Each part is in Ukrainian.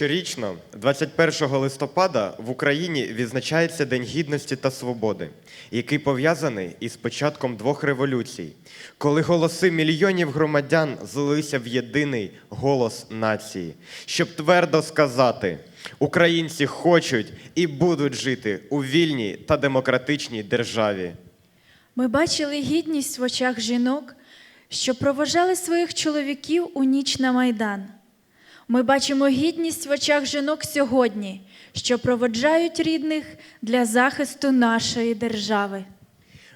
Щорічно, 21 листопада, в Україні відзначається День Гідності та Свободи, який пов'язаний із початком двох революцій, коли голоси мільйонів громадян злилися в єдиний голос нації, щоб твердо сказати: українці хочуть і будуть жити у вільній та демократичній державі. Ми бачили гідність в очах жінок, що проважали своїх чоловіків у ніч на майдан. Ми бачимо гідність в очах жінок сьогодні, що проводжають рідних для захисту нашої держави.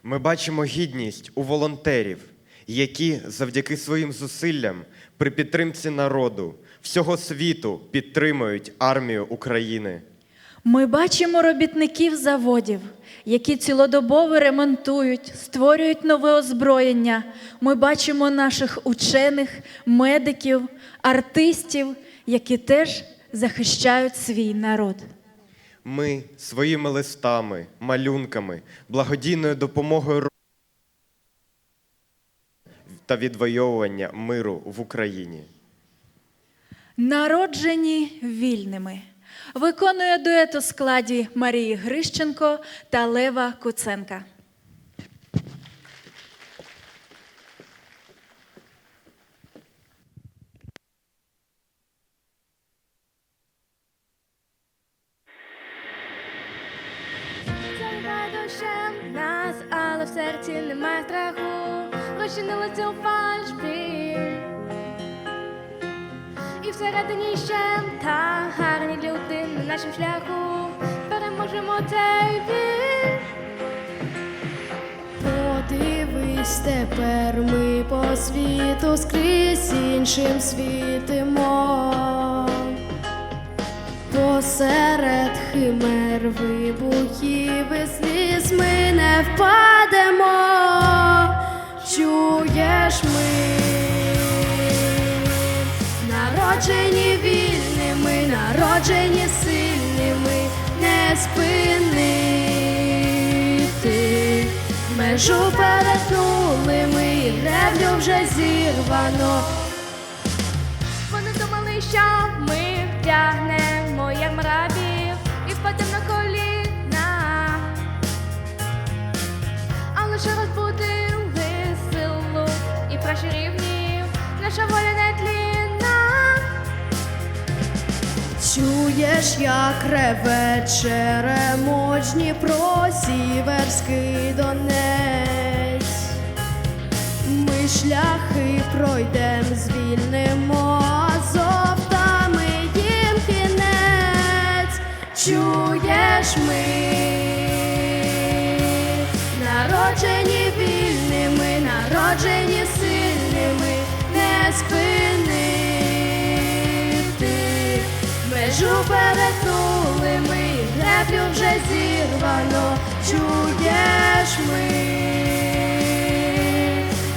Ми бачимо гідність у волонтерів, які завдяки своїм зусиллям при підтримці народу всього світу підтримують армію України. Ми бачимо робітників заводів, які цілодобово ремонтують, створюють нове озброєння. Ми бачимо наших учених, медиків, артистів, які теж захищають свій народ. Ми своїми листами, малюнками, благодійною допомогою та відвоювання миру в Україні. Народжені вільними. Виконує дует у складі Марії Грищенко та Лева Куценка. Серці немає страху. Розчинила цю фальшбі. І всередині ще та гарні люди на нашому шляху. Переможемо цей біль. Подивись, тепер ми по світу скрізь іншим світимо. Посеред химер вибухів і сліз ми не впадемо, народжені сильними, не спинити. Межу перетнули ми, греблю вже зірвано. Вони думали, що ми втягнемо як мрабів Чуєш, як реве черемоч Дніпро, сіверський Донець. Ми шляхи пройдем, звільнимо Азов, та ми їм кінець. Чуєш ми, народжені вільними, народжені Межу перетнули ми, греблю вже зірвано, чуєш ми,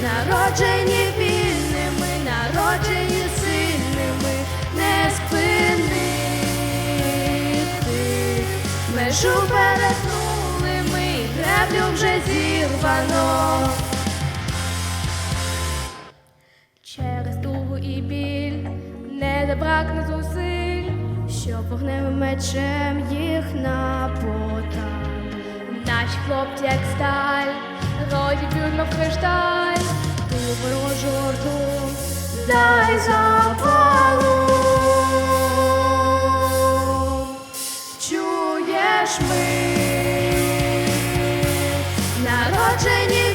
народжені вільними, народжені сильними, не спинити. Межу перетнули ми, греблю вже зірвано. Через тугу і біль не забракне щоб вогнем мечем їх напотам. Наші хлопці, як сталь, родять б'ють, мов кришталь, ту ворожу орду, дай запалу. Чуєш ми, народжені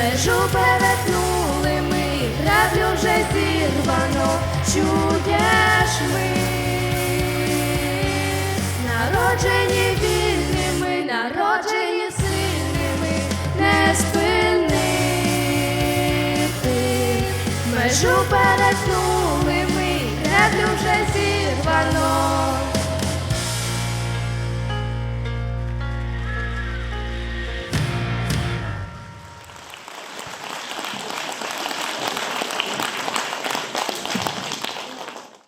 Межу перетнули ми, граблю вже зірвано, чуєш ми, народжені вільними, народжені сильними, не спинити. Межу перетнули ми, греблю вже зірвано.